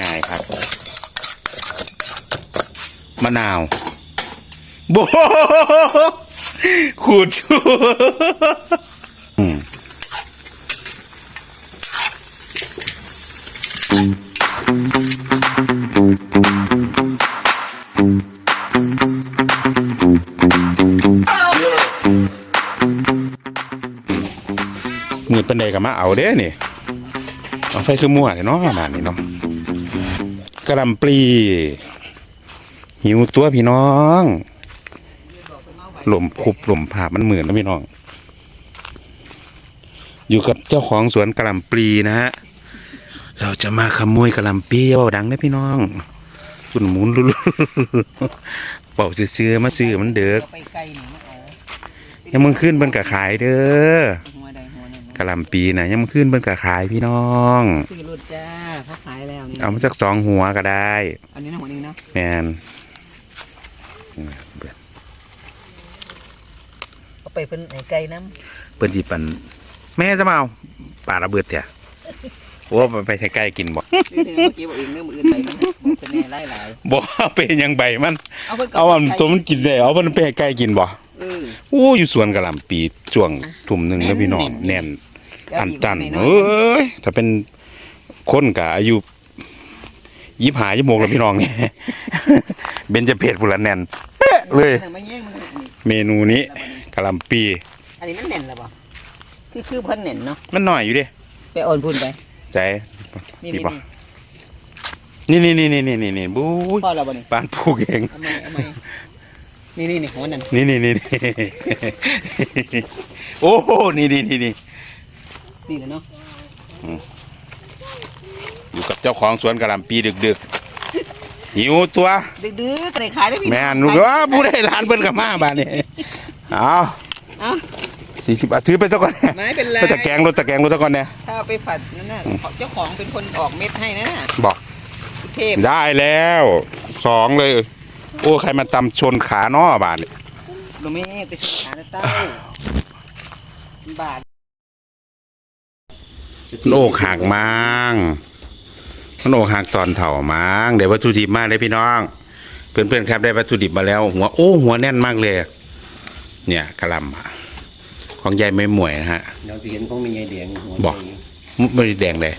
ง่ายครับ มะนาวโบขูดชูอืมมือเป็นใดกับมาเอาเด้นี่เอาไฟคือมั่วเลยเนาะขนานนี่เนาะ กระหลำปลีหิวตัวพี่น้องหล่มคุบหล่มผามันเหมือนนะพี่น้อง อยู่กับเจ้าของสวนกระหลำปลีนะฮะเราจะมาขโมยกระหลำปลีเบาดังนะพี่น้องคุณหมุนลุลุเป่าซื้อๆมาซื้อมันเดือกไปไกลหนึ่งมาเอายังมึงขึ้นเบิ่นกะขายเด้อ กระหลำปลีนะยังมึงขึ้นเบิ่นกะขายพี่น้องซื้อรถจ้าเขาขายแล้วนี่เอามาจากสองหัวก็ได้อันนี้นะหัวหนึ่งเนาะแมนเอาไปเป็นไอ้ไก่น้เปิ้นสิปันแม่จะมาเอาปลาระเบิดเถอะโอ้มันไปใช้ใกล้กินบ่ำซื้อเมื่อกี้บอกเองเนื้อมืออื่นไปมันบอกเป็นแน่ไล่หลายบ่ เป็นหยังใบมัน เอาเพิ่นเอาอันตัวมันกินได้เอามันไปให้ไก่กินบ่เออ โอ้อยู่สวนกะหล่ำปีช่วงทุ่มหนึงแล้วพี่น้องแน่น อันตันเอ้ยถ้าเป็นคนกะอายุยิบหายิบโมกแล้วพี่น้องเนี่ยเบนจะเพศผู้ละแน่นเป๊ะเลยมันแย่งมันนี่เมนูนี้กะหล่ำปี อันนี้มันแน่นแล้วป่ะคือคือเพิ่นแน่นเนาะมันหน่อยอยู่เดิไปอ่อนพุ่นไปใจนี่ดีนี่ป่ะนี่นี่นี่นี่นี่นี่นี่บู๊ยพ่อเราบ่นี่ปานผูกเอง เอามาเอามานี่นี่นี่หัวนั่นนี่นี่นี่นี่โอ้โหนี่นี่นี่นี่นี่แหละเนาะอยู่กับเจ้าของสวนกะหล่ำปีดึกๆหิวตัวดื้อๆก็ได้ขายได้พี่แม่นว่าผู้ใดร้านเพิ่นกับมาบ้านนี้เอาเอ้าสี่สิบบาทถือไปซะก่อนไม่เป็นไรไปตะแกรงรถตะแกรงรถซะก่อนเนี่ยถ้าเอาไปฝัดนั่นน่ะเจ้าของเป็นคนออกเม็ดให้นะบอกสุเทพได้แล้วสองเลยโอ้ใครมาตำชนขาน้อบาทนี่โรเม่ไปสุขาเต้าบาทมันโอกหักมั้งมันโอกหักตอนเถ่ามั้งเดี๋ยววัตถุดิบมาเลยพี่น้อง เพื่อนๆครับได้วัตถุดิบมาแล้ว หัวโอ้หัวแน่นมากเลย เนี่ยกะหลำอะของยายไม่หมวยนะฮะเราจะเห็นของมีไงแดงหัวบอกมุกไม่ได้แดงเลย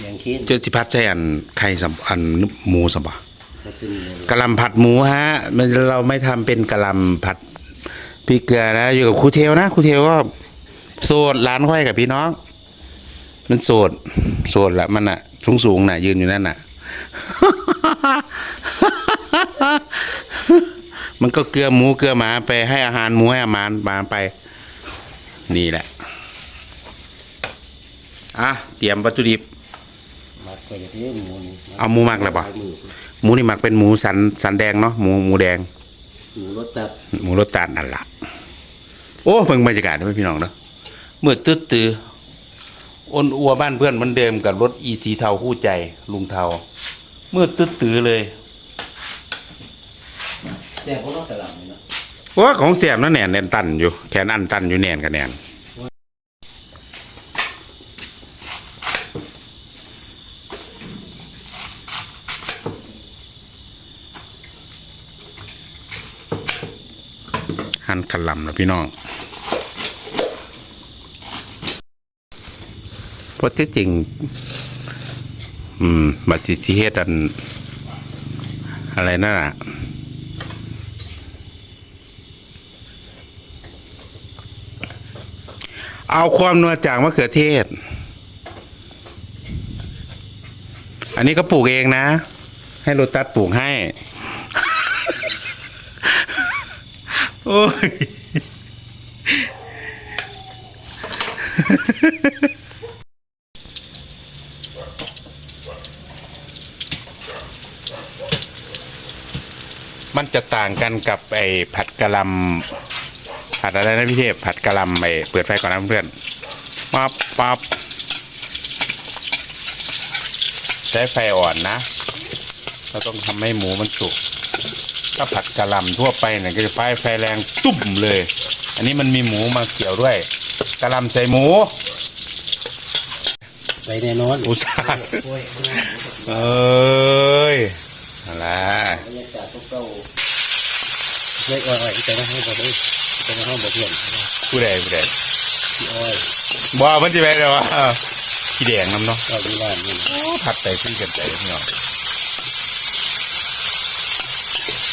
แดงเค้นเจอจิพัดใช่อันไข่สัมอันหมูสัมปะ กะหลำผัดหมูฮะมันเราไม่ทำเป็นกะหลำผัดพริกเกลือนะ อยู่กับครูเทลนะครูเทลก็โสดร้านค่อยกับพี่น้อง มันโสดโสดละมันอะสูงสูงน่ะ ยืนอยู่นั่นน่ะ มันก็เกลือหมูเกลือหมาไปให้อาหารหมูให้อาหารหมาไป นี่แหละอะเตรียมวัตถุดิบ มัดไปกับที่หมูนี่เอาหมูหมักเลยปะมือหมูนี่หมักเป็นหมูสันสันแดงเนาะหมูหมูแดง หมูรสตัดหมูรสตาลนั่นละโอ้เพิ่งบรรยากาศนะพี่น้องเนาะเมื่อตื้อตืออ้นอัวบ้านเพื่อนเหมันเดิมกับรถอีสีเทาคู่ใจลุงเทาเมื่อตื้อตือเลยแต่พวกเราตะหลังนี่เนาะว่าของเสียมนั่นแหนนแนนตันอยู่แขนอันตันอยู่แนนกับแนน หั่นกะหล่ำนะพี่น้องเพราะที่จริง อืมบัตรสิเฮ็ดอัน อะไรนั่นอะเอาความนัวจากมะเขือเทศ อันนี้ก็ปลูกเองนะ ให้โรตัสปลูกให้ โอ้ยมันจะต่างกันกับไอ้ผัดกะหลำผัดอะไรนะพี่เทพผัดกะหลำไอ้เปิดไฟก่อนนะเพื่อนปั๊บปั๊บใช้ไฟอ่อนนะ เราต้องทำให้หมูมันสุก ถ้าผัดกะหล่ำทั่วไปเนี่ยก็จะไฟไฟแรงตุ้มเลย อันนี้มันมีหมูมาเกี่ยวด้วยกะหล่ำใส่หมูไปแน่นอนอุตส่าห์เอ้ยอะไรบรรยากาศเก่าๆเล็กอ้อยๆใจนะให้บอกเลยใจนะห้องบอกเพื่อนผู้ใดผู้ใดพี่อ้อยบ่มันจะไปเลยวะขี้แดงน้ำเนาะเราดีบ้านนี่ผัดไปขึ้นกันใจพี่น้อง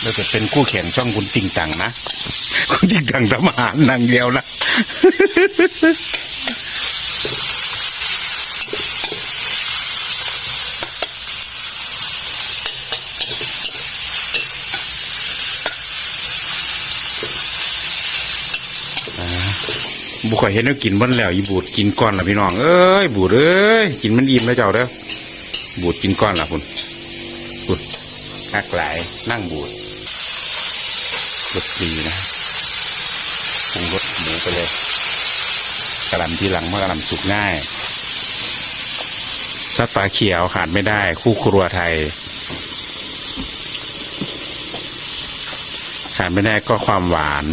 แล้วจะเป็นคู่แข่งช่องคุณติงตังนะ คุณติงตังทำอาหารนางเดียวนะบุคอยเห็นแล้วกินมันแล้วอีบูดกินก้อนละพี่น้องเอ้ยบูดเอ้ยกินมันอิ่มแล้วเจ้าเด้อบูดกินก้อนละคุณคุณคักหลายนั่งบูด รสดีนะปรุงรสหมูไปเลยกระลำที่หลังมากระลำสุกง่ายซัดปลาเขียวขาดไม่ได้ คู่ครัวไทย ขาดไม่ได้ก็ความหวาน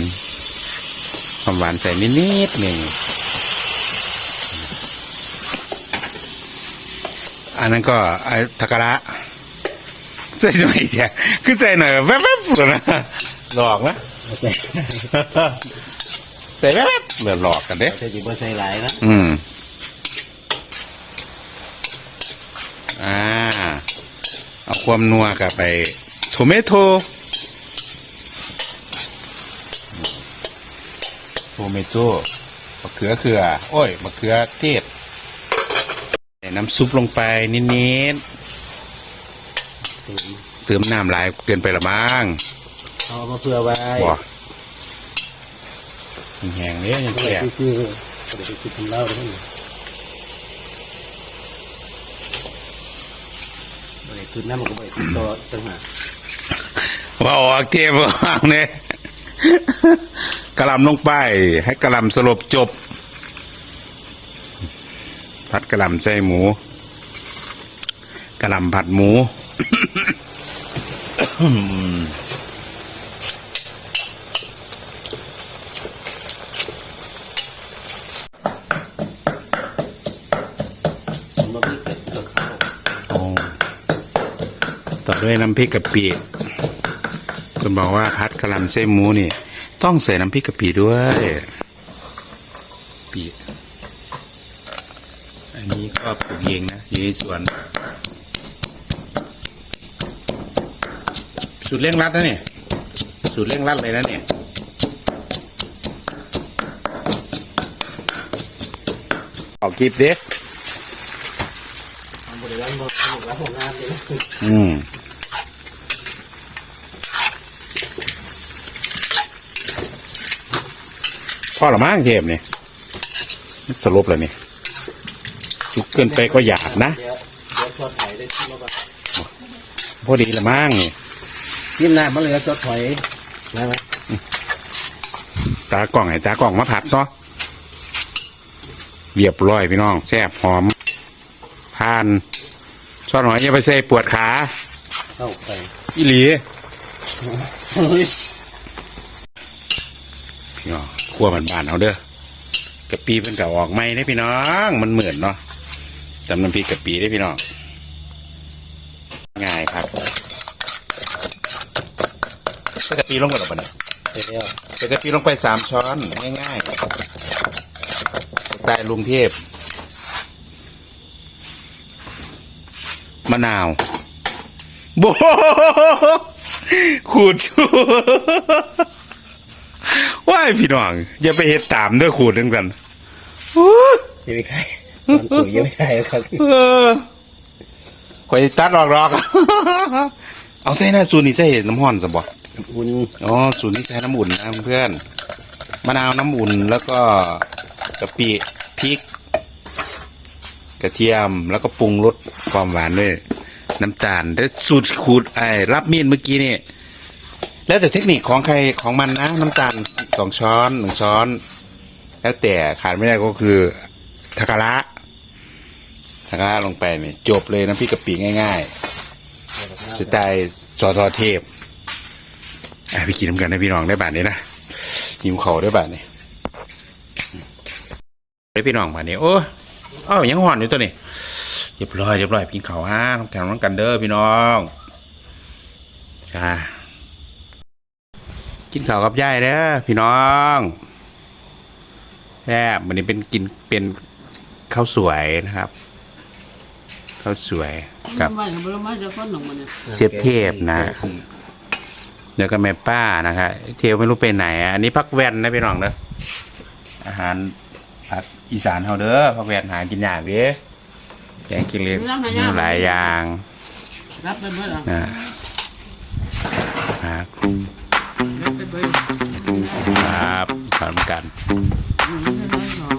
ความหวานใส่นิดๆหนึ่งอันนั้นก็ไอ้ทากระใส่หน่อยเดียวคือใส่หน่อยแวบๆก่อนนะ หลอกนะมาใส่ใส่แวบๆเหลือหลอกกันเด้แต่จีบใส่หลายนะอืม อ่า เอาความนัวกับไปโทเมโตโทเมโตมะเขือเขือ โอ้ยมะเขือเทศใส่น้ำซุปลงไปนิดๆ เติมน้ำหลายเกินไปละมั้ง เอามาเพื่อไว้บ่แห้งๆเลยยังไม่แก่ได้ซื้อๆก็เดี๋ยวไปกินทำเหล้าได้ไหมไม่ได้คืนน้ำมันก็ไม่ได้คืนต่อตั้งหากว่าออกเทปว่างเนี่ยกระหลำลงไป ให้กระหลำสลบจบ ผัดกระหลำใส่หมูกระหลำผัดหมูผม ต่อด้วยน้ำพริกกะปิคุณบอกว่าพัดกระหลำใส่หมูนี่ ต้องใส่น้ำพริกกะปิด้วยปีอันนี้ก็ปลูกเองนะอยู่ในสวนสูตรเร่งรัดนะเนี่ยสูตรเร่งรัดเลยนะเนี่ยออกคลิปเด็กบริวารบอกบริวารของงานเลยนะอืม พ่อละมั้งเทพเนี่ยมันสรุปแล้วนี่จุกเกินไปก็หยาบนะเดี๋ยวเดี๋ยวซอสหอยได้ที่มาบ้างพอดีละมั้งนี่ยิ้มหน้ามาเลยซอสหอยได้ไหมตากล่องไอ้ตากล่องมาผัดเนาะเรียบร้อยพี่น้องแซ่บหอมผ่านซอสหอยอย่าไปใส่ปวดขาเข้าไปอีหลีเฮ้ยพี่น้อง ขั้วมันบานๆเอาเด้อกะปิเป็นกะออกไหมได้พี่น้อง มันเหมือนเนาะตำน้ำพริกกะปิได้พี่น้องง่ายครับใส่กะปิลงไปหรอปะเนี่ยใส่กะปิลงไปสามช้อนง่ายๆสไตล์ลุงเทพมะนาวโบขูดชู ว้ายพี่น้องอย่าไปเฮ็ดตามเด้อขูดจังกันอู้ยังไม่ใครตอนคุยยังไม่ใช่ครับเออข่อยตัดออกหรอกเอาใส่น้ำสูตรนี่ใส่น้ำห้อนสบ่อุ่นอ๋อสูตรนี้ใช้น้ำอุ่นนะเพื่อนมะนาวน้ำอุ่นแล้วก็กะปิพริก กระเทียมแล้วก็ปรุงรสความหวานด้วยน้ำตาลแล้วสูตรขูดไอ้รับมีดเมื่อกี้นี่ แล้วแต่เทคนิคของใครของมันนะ น้ำตาลสองช้อนหนึ่งช้อน แล้วแต่ขาดไม่ได้ก็คือทาการะทาการะลงไปนี่จบเลยน้ำพริกกะปิง่ายๆสไตล์สอทอเทพอะพี่กินน้ำกันนะพี่น้องได้บาทนี้นะหิวเขาได้บาทนี้ได้พี่น้องบาทนี้โอ้อ้าวยังห่อนอยู่ตัวนี้เรียบร้อยเรียบร้อยกินข้าวห้าน้ำแข็งน้ำกันเด้อพี่น้องจ้า กินข้าวกับยายเด้อพี่น้องแซ่บวันนี้เป็นกินเป็นข้าวสวยนะครับข้าวสวยกับไม่กับบรมาจะคนหนุ่มมันเนี่ยเสียบเทพนะเดี๋ยวก็แม่ป้านะครับเทวไม่รู้ไปไหนอะอันนี้พักแว่นนะพี่น้องเด้ออาหารภาคอีสานเฮาเด้อพักแว่นหากินยากเด้แกงกินเล็กมีหลายอย่างรับไปเบิดอะ ครับสอนกัน